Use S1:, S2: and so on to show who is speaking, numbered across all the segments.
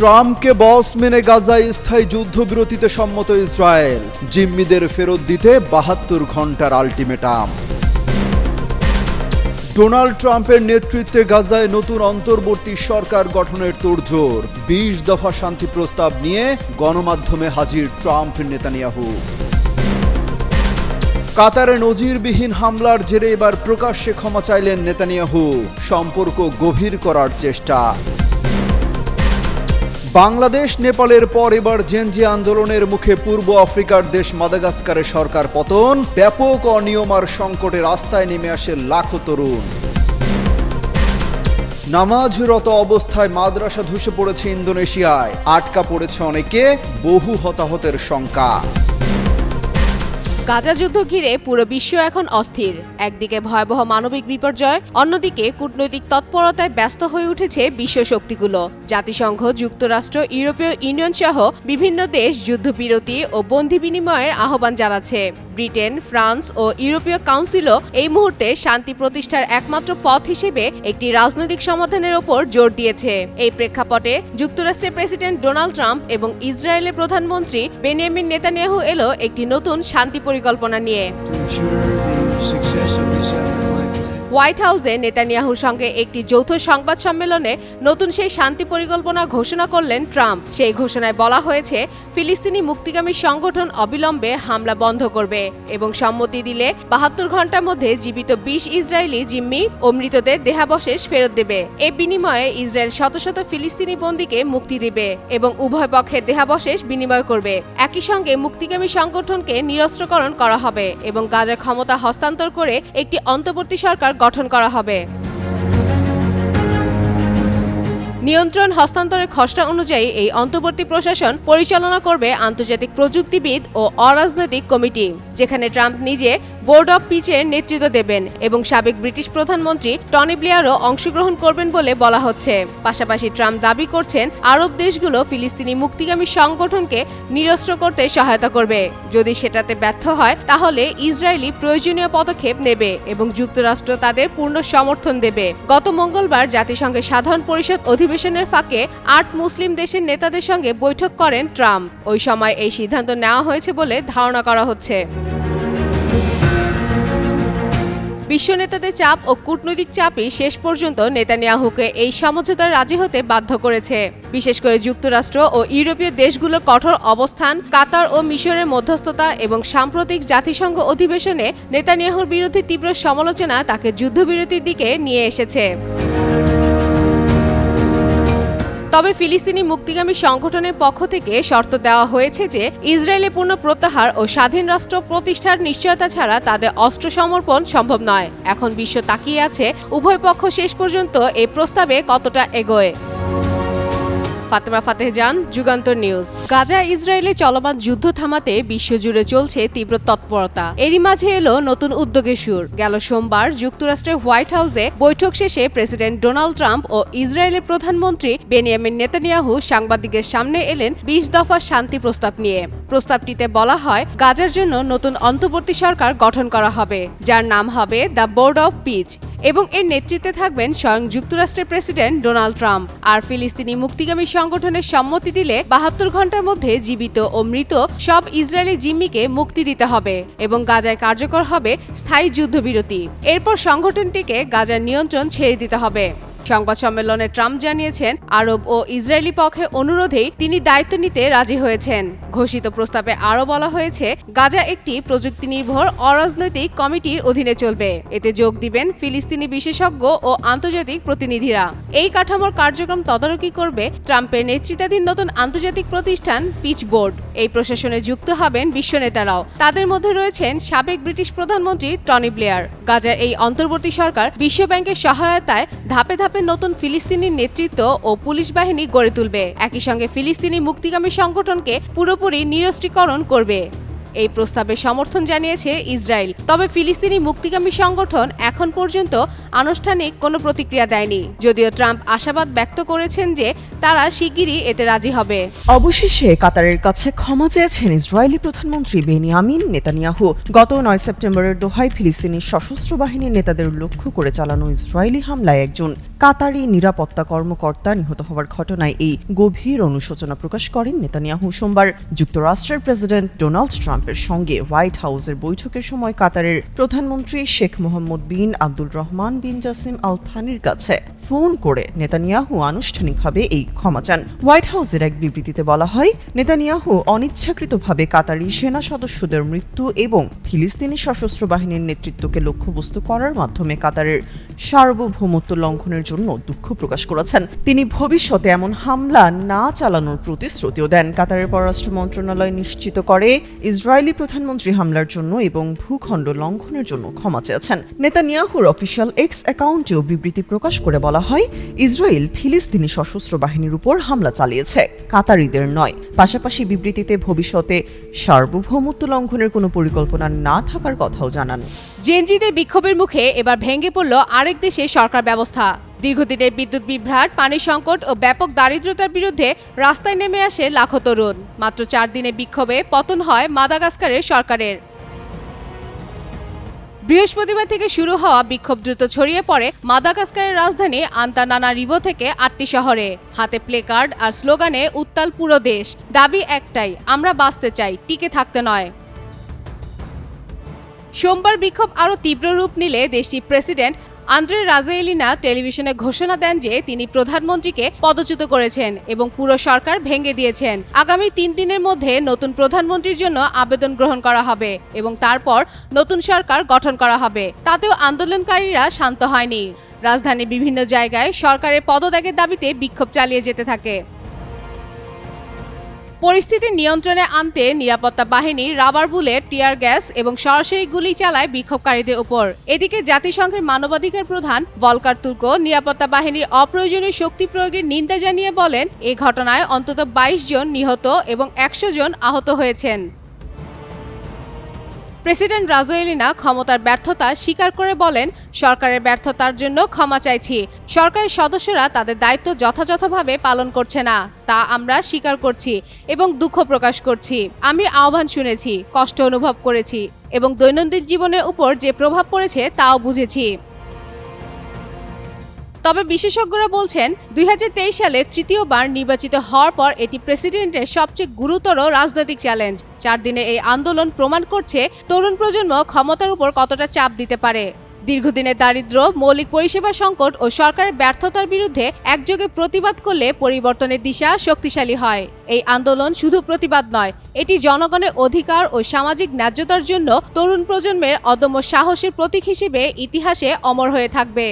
S1: ট্রাম্পকে বস মেনে গাজায় স্থায়ী যুদ্ধবিরতিতে সম্মত ইসরায়েল জিম্মিদের ফেরত দিতে বাহাত্তর ঘন্টার আলটিমেটাম ডোনাল্ড ট্রাম্পের নেতৃত্বে গাজায় নতুন অন্তর্বর্তী সরকার গঠনের তোড়জোড় বিশ দফা শান্তি প্রস্তাব নিয়ে গণমাধ্যমে হাজির ট্রাম্প নেতানিয়াহু কাতারে নজিরবিহীন হামলার জেরে এবার প্রকাশ্যে ক্ষমা চাইলেন নেতানিয়াহু সম্পর্ক গভীর করার চেষ্টা বাংলাদেশ নেপালের পর এবার জেনজি আন্দোলনের মুখে পূর্ব আফ্রিকার দেশ মাদাগাস্কারের সরকার পতন ব্যাপক অনিয়ম আর সংকটের রাস্তায় নেমে আসে লাখো তরুণ নামাজরত অবস্থায় মাদ্রাসা ধসে পড়েছে ইন্দোনেশিয়ায় আটকা পড়েছে অনেকে বহু হতাহতের শঙ্কা
S2: গাজা যুদ্ধ ঘিরে পুরো বিশ্ব এখন অস্থির একদিকে ভয়াবহ মানবিক বিপর্যয় অন্যদিকে কূটনৈতিক তৎপরতায় ব্যস্ত হয়ে উঠেছে বিশ্ব শক্তিগুলো জাতিসংঘ যুক্তরাষ্ট্র ইউরোপীয় ইউনিয়ন সহ বিভিন্ন দেশ যুদ্ধবিরতি ও বন্দি বিনিময়ের আহ্বান জানাচ্ছে ব্রিটেন ফ্রান্স ও ইউরোপীয় কাউন্সিলও এই মুহূর্তে শান্তি প্রতিষ্ঠার একমাত্র পথ হিসেবে একটি রাজনৈতিক সমাধানের ওপর জোর দিয়েছে এই প্রেক্ষাপটে যুক্তরাষ্ট্রের প্রেসিডেন্ট ডোনাল্ড ট্রাম্প এবং ইসরায়েলের প্রধানমন্ত্রী বেনিয়ামিন নেতানিয়াহু এলো একটি নতুন শান্তি পরিকল্পনা নিয়ে হোয়াইট হাউসে নেতানিয়াহুর সঙ্গে একটি যৌথ সংবাদ সম্মেলনে নতুন সেই শান্তি পরিকল্পনা ঘোষণা করলেন ট্রাম্প সেই ঘোষণায় বলা হয়েছে ফিলিস্তিনি মুক্তিগামী সংগঠন অবিলম্বে হামলা বন্ধ করবে এবং সম্মতি দিলে বাহাত্তর ঘন্টার মধ্যে জীবিত বিশ ইসরায়েলি জিম্মি ও মৃতদের দেহাবশেষ ফেরত দেবে এ বিনিময়ে ইসরায়েল শত শত ফিলিস্তিনি বন্দীকে মুক্তি দেবে এবং উভয় পক্ষের দেহাবশেষ বিনিময় করবে একই সঙ্গে মুক্তিগামী সংগঠনকে নিরস্ত্রকরণ করা হবে এবং গাজার ক্ষমতা হস্তান্তর করে একটি অন্তর্বর্তী সরকার গঠন করা হবে নিয়ন্ত্রণ হস্তান্তরের খসড়া অনুযায়ী এই অন্তর্বর্তী প্রশাসন পরিচালনা করবে আন্তর্জাতিক প্রযুক্তিবিদ ও অরাজনৈতিক কমিটি যেখানে ট্রাম্প নিজে বোর্ড অব পিচে নেতৃত্ব দেবেন এবং সাবেক ব্রিটিশ প্রধানমন্ত্রী টনি ব্লেয়ারও অংশগ্রহণ করবেন বলে বলা হচ্ছে পাশাপাশি ট্রাম্প দাবি করছেন আরব দেশগুলো ফিলিস্তিনি মুক্তিগামী সংগঠনকে নিরস্ত্র করতে সহায়তা করবে যদি সেটাতে ব্যর্থ হয় তাহলে ইসরায়েলি প্রয়োজনীয় পদক্ষেপ নেবে এবং যুক্তরাষ্ট্র তাদের পূর্ণ সমর্থন দেবে গত মঙ্গলবার জাতিসংঘের সাধারণ পরিষদ অধিবেশনের ফাঁকে আট মুসলিম দেশের নেতাদের সঙ্গে বৈঠক করেন ট্রাম্প ওই সময় এই সিদ্ধান্ত নেওয়া হয়েছে বলে ধারণা করা হচ্ছে বিশ্ব নেতাদের চাপ ও কূটনৈতিক চাপই শেষ পর্যন্ত নেতানিয়াহুকে এই সমঝোতার রাজি হতে বাধ্য করেছে বিশেষ করে যুক্তরাষ্ট্র ও ইউরোপীয় দেশগুলোর কঠোর অবস্থান কাতার ও মিশরের মধ্যস্থতা এবং সাম্প্রতিক জাতিসংঘ অধিবেশনে নেতানিয়াহুর বিরুদ্ধে তীব্র সমালোচনা তাকে যুদ্ধবিরতির দিকে নিয়ে এসেছে তবে ফিলিস্তিনি মুক্তিগামী সংগঠনের পক্ষ থেকে শর্ত দেওয়া হয়েছে যে ইসরায়েলে পূর্ণ প্রত্যাহার ও স্বাধীন রাষ্ট্র প্রতিষ্ঠার নিশ্চয়তা ছাড়া তাদের অস্ত্র সমর্পণ সম্ভব নয় এখন বিশ্ব তাকিয়ে আছে উভয় পক্ষ শেষ পর্যন্ত এই প্রস্তাবে কতটা এগোয় ফাতেমা ফাতেহ জান যুগান্তর নিউজ গাজা ইসরায়েলে চলমান যুদ্ধ থামাতে বিশ্বজুড়ে চলছে তীব্র তৎপরতা এরই মাঝে এলো নতুন উদ্যোগের সুর গেল সোমবার যুক্তরাষ্ট্রের হোয়াইট হাউসে বৈঠক শেষে প্রেসিডেন্ট ডোনাল্ড ট্রাম্প ও ইসরায়েলের প্রধানমন্ত্রী বেনিয়ামিন নেতানিয়াহু সাংবাদিকের সামনে এলেন বিশ দফা শান্তি প্রস্তাব নিয়ে প্রস্তাবটিতে বলা হয় গাজার জন্য নতুন অন্তর্বর্তী সরকার গঠন করা হবে যার নাম হবে দ্য বোর্ড অব পিচ এবং এর নেতৃত্বে থাকবেন স্বয়ং যুক্তরাষ্ট্রের প্রেসিডেন্ট ডোনাল্ড ট্রাম্প আর ফিলিস্তিনি মুক্তিগামী সংগঠনের সম্মতি দিলে বাহাত্তর ঘন্টার মধ্যে জীবিত ও মৃত সব ইসরায়েলি জিম্মিকে মুক্তি দিতে হবে এবং গাজায় কার্যকর হবে স্থায়ী যুদ্ধবিরতি এরপর সংগঠনটিকে গাজার নিয়ন্ত্রণ ছেড়ে দিতে হবে সংবাদ সম্মেলনে ট্রাম্প জানিয়েছেন আরব ও ইসরায়েলি পক্ষে অনুরোধেই তিনি দায়িত্ব নিতে রাজি হয়েছেন ঘোষিত প্রস্তাবে আরও বলা হয়েছে গাজা একটি প্রযুক্তি নির্ভর অরাজনৈতিক কমিটির অধীনে চলবে এতে যোগ দিবেন ফিলিস্তিনি বিশেষজ্ঞ ও আন্তর্জাতিক প্রতিনিধিরা এই কাঠামোর কার্যক্রম তদারকি করবে ট্রাম্পের নেতৃত্বাধীন নতুন আন্তর্জাতিক প্রতিষ্ঠান পিচ বোর্ড এই প্রশাসনে যুক্ত হবেন বিশ্ব নেতারাও তাদের মধ্যে রয়েছেন সাবেক ব্রিটিশ প্রধানমন্ত্রী টনি ব্লেয়ার গাজার এই অন্তর্বর্তী সরকার বিশ্বব্যাংকের সহায়তায় ধাপে ধাপে ইনসাফের নতুন ফিলিস্তিনি নেতৃত্ব ও পুলিশ বাহিনী গড়ে তুলবে একই সঙ্গে ফিলিস্তিনি মুক্তিগামী সংগঠনকে পুরোপুরি নিরস্ত্রীকরণ করবে এই প্রস্তাবে সমর্থন জানিয়েছে ইসরায়েল তবে ফিলিস্তিনি মুক্তিকামী সংগঠন এখন পর্যন্ত আনুষ্ঠানিক কোনো প্রতিক্রিয়া দেয়নি যদিও ট্রাম্প আশাবাদ ব্যক্ত করেছেন যে তারা শিগগিরই এতে রাজি হবে
S3: অবশেষে কাতারের কাছে ক্ষমা চেয়েছেন ইসরায়েলি প্রধানমন্ত্রী বেনিয়ামিন নেতানিয়াহু গত নয় সেপ্টেম্বরের দোহায় ফিলিস্তিনি সশস্ত্র বাহিনীর নেতাদের লক্ষ্য করে চালানো ইসরায়েলি হামলায় একজন কাতারি নিরাপত্তা কর্মকর্তা নিহত হওয়ার ঘটনায় এই গভীর অনুশোচনা প্রকাশ করেন নেতানিয়াহু সোমবার যুক্তরাষ্ট্রের প্রেসিডেন্ট ডোনাল্ড ট্রাম্প ট্রাম্পের সঙ্গে হোয়াইট হাউসের বৈঠকের সময় কাতারের প্রধানমন্ত্রী শেখ মোহাম্মদ বিন আব্দুল রহমান বিন জাসিম আল থানির কাছে ফোন করে নেতানিয়াহু আনুষ্ঠানিকভাবে এই ক্ষমা চান হোয়াইট হাউসের এক বিবৃতিতে বলা হয় নেতানিয়াহু অনিচ্ছাকৃতভাবে কাতারি সেনা সদস্যদের মৃত্যু এবং ফিলিস্তিনি সশস্ত্র বাহিনীর নেতৃত্বকে লক্ষ্যবস্তু করার মাধ্যমে কাতারের সার্বভৌমত্ব লঙ্ঘনের জন্য দুঃখ প্রকাশ করেছেন তিনি ভবিষ্যতে এমন হামলা না চালানোর প্রতিশ্রুতিও দেন কাতারের পররাষ্ট্র মন্ত্রণালয় নিশ্চিত করে ইসরায়েলি প্রধানমন্ত্রী হামলার জন্য এবং ভূখণ্ড লঙ্ঘনের জন্য ক্ষমা চেয়েছেন নেতানিয়াহুর অফিসিয়াল এক্স অ্যাকাউন্টেও বিবৃতি প্রকাশ করে বলা বলা হয় ইসরায়েল ফিলিস্তিনি সশস্ত্র বাহিনীর উপর হামলা চালিয়েছে কাতারিদের নয় পাশাপাশি বিবৃতিতে ভবিষ্যতে সার্বভৌমত্ব লঙ্ঘনের কোনো পরিকল্পনা না থাকার কথাও জানান
S4: জেনজিদের বিক্ষোভের মুখে এবার ভেঙে পড়ল আরেক দেশে সরকার ব্যবস্থা দীর্ঘদিনের বিদ্যুৎ বিভ্রাট পানি সংকট ও ব্যাপক দারিদ্রতার বিরুদ্ধে রাস্তায় নেমে আসে লাখো তরুণ মাত্র চার দিনে বিক্ষোভে পতন হয় মাদাগাস্কারের সরকারের বৃহস্পতিবার থেকে শুরু হওয়া বিক্ষোভ দ্রুত ছড়িয়ে পড়ে মাদাকাস্কারের রাজধানী আন্তানানা রিভো থেকে আটটি শহরে হাতে প্লে কার্ড আর স্লোগানে উত্তাল পুরো দেশ দাবি একটাই আমরা বাঁচতে চাই টিকে থাকতে নয় সোমবার বিক্ষোভ আরও তীব্র রূপ নিলে দেশটির প্রেসিডেন্ট আন্দ্রে রাজেলিনা টেলিভিশনে ঘোষণা দেন যে তিনি প্রধানমন্ত্রীকে পদচ্যুত করেছেন এবং পুরো সরকার ভেঙে দিয়েছেন আগামী তিন দিনের মধ্যে নতুন প্রধানমন্ত্রীর জন্য আবেদন গ্রহণ করা হবে এবং তারপর নতুন সরকার গঠন করা হবে তাতেও আন্দোলনকারীরা শান্ত হয়নি রাজধানীর বিভিন্ন জায়গায় সরকারের পদত্যাগের দাবিতে বিক্ষোভ চালিয়ে যেতে থাকে পরিস্থিতি নিয়ন্ত্রণে আনতে নিরাপত্তা বাহিনী রাবার বুলেট টিয়ার গ্যাস এবং সরাসরি গুলি চালায় বিক্ষোভকারীদের উপর এদিকে জাতিসংঘের মানবাধিকার প্রধান ভলকার তুর্ক নিরাপত্তা বাহিনীর অপ্রয়োজনীয় শক্তি প্রয়োগের নিন্দা জানিয়ে বলেন এ ঘটনায় অন্তত বাইশ জন নিহত এবং একশো জন আহত হয়েছেন প্রেসিডেন্ট রাজোয়েলিনা ক্ষমতার ব্যর্থতা স্বীকার করে বলেন সরকারের ব্যর্থতার জন্য ক্ষমা চাইছি সরকারের সদস্যরা তাদের দায়িত্ব যথাযথভাবে পালন করছে না তা আমরা স্বীকার করছি এবং দুঃখ প্রকাশ করছি আমি আহ্বান শুনেছি কষ্ট অনুভব করেছি এবং দৈনন্দিন জীবনের উপর যে প্রভাব পড়েছে তাও বুঝেছি তবে বিশেষজ্ঞরা বলছেন দুই সালে তৃতীয়বার নির্বাচিত হওয়ার পর এটি প্রেসিডেন্টের সবচেয়ে গুরুতর রাজনৈতিক চ্যালেঞ্জ চার দিনে এই আন্দোলন প্রমাণ করছে তরুণ প্রজন্ম ক্ষমতার উপর কতটা চাপ দিতে পারে দীর্ঘদিনের দারিদ্র মৌলিক পরিষেবা সংকট ও সরকারের ব্যর্থতার বিরুদ্ধে একযোগে প্রতিবাদ করলে পরিবর্তনের দিশা শক্তিশালী হয় এই আন্দোলন শুধু প্রতিবাদ নয় এটি জনগণের অধিকার ও সামাজিক ন্যায্যতার জন্য তরুণ প্রজন্মের অদম্য সাহসের প্রতীক হিসেবে ইতিহাসে অমর হয়ে থাকবে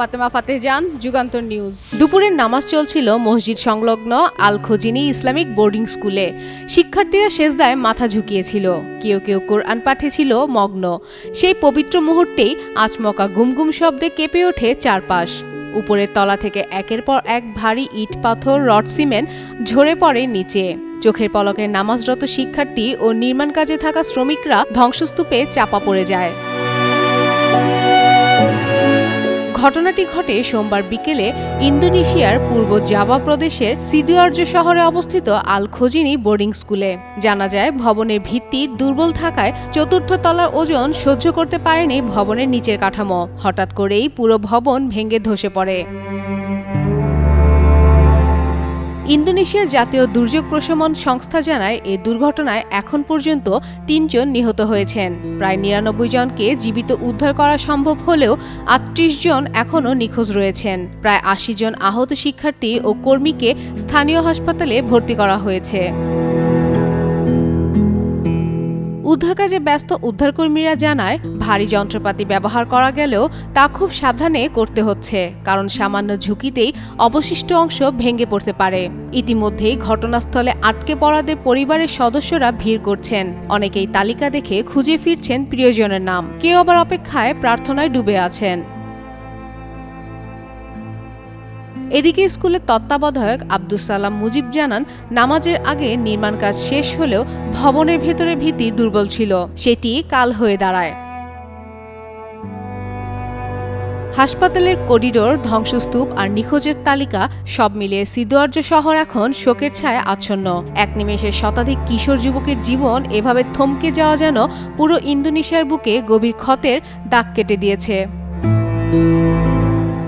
S5: ফাতেমা ফাতেজান যুগান্তর নিউজ দুপুরের নামাজ চলছিল মসজিদ সংলগ্ন আল খোজিনী ইসলামিক বোর্ডিং স্কুলে শিক্ষার্থীরা শেষদায় মাথা ঝুঁকিয়েছিল কেউ কেউ কোরআন পাঠে ছিল মগ্ন সেই পবিত্র মুহূর্তেই আচমকা গুমগুম শব্দে কেঁপে ওঠে চারপাশ উপরের তলা থেকে একের পর এক ভারী ইট পাথর রড সিমেন্ট ঝরে পড়ে নিচে চোখের পলকে নামাজরত শিক্ষার্থী ও নির্মাণ কাজে থাকা শ্রমিকরা ধ্বংসস্তূপে চাপা পড়ে যায় ঘটনাটি ঘটে সোমবার বিকেলে ইন্দোনেশিয়ার পূর্ব জাভা প্রদেশের সিদুয়ার্য শহরে অবস্থিত আল খোজিনি বোর্ডিং স্কুলে জানা যায় ভবনের ভিত্তি দুর্বল থাকায় চতুর্থ তলার ওজন সহ্য করতে পারেনি ভবনের নিচের কাঠামো হঠাৎ করেই পুরো ভবন ভেঙে ধসে পড়ে ইন্দোনেশিয়ার জাতীয় দুর্যোগ প্রশমন সংস্থা জানায় এ দুর্ঘটনায় এখন পর্যন্ত তিনজন নিহত হয়েছেন প্রায় নিরানব্বই জনকে জীবিত উদ্ধার করা সম্ভব হলেও আটত্রিশ জন এখনও নিখোঁজ রয়েছেন প্রায় আশি জন আহত শিক্ষার্থী ও কর্মীকে স্থানীয় হাসপাতালে ভর্তি করা হয়েছে উদ্ধার কাজে ব্যস্ত উদ্ধারকর্মীরা জানায় ভারী যন্ত্রপাতি ব্যবহার করা গেলেও তা খুব সাবধানে করতে হচ্ছে কারণ সামান্য ঝুঁকিতেই অবশিষ্ট অংশ ভেঙে পড়তে পারে ইতিমধ্যেই ঘটনাস্থলে আটকে পড়াদের পরিবারের সদস্যরা ভিড় করছেন অনেকেই তালিকা দেখে খুঁজে ফিরছেন প্রিয়জনের নাম কেউ আবার অপেক্ষায় প্রার্থনায় ডুবে আছেন এদিকে স্কুলের তত্ত্বাবধায়ক আব্দুস সালাম মুজিব জানান নামাজের আগে নির্মাণ কাজ শেষ হলেও ভবনের ভেতরে ভীতি দুর্বল ছিল সেটি কাল হয়ে দাঁড়ায় হাসপাতালের করিডোর ধ্বংসস্তূপ আর নিখোঁজের তালিকা সব মিলিয়ে সিদুয়ার্য শহর এখন শোকের ছায় আচ্ছন্ন এক নিমেষে শতাধিক কিশোর যুবকের জীবন এভাবে থমকে যাওয়া যেন পুরো ইন্দোনেশিয়ার বুকে গভীর ক্ষতের দাগ কেটে দিয়েছে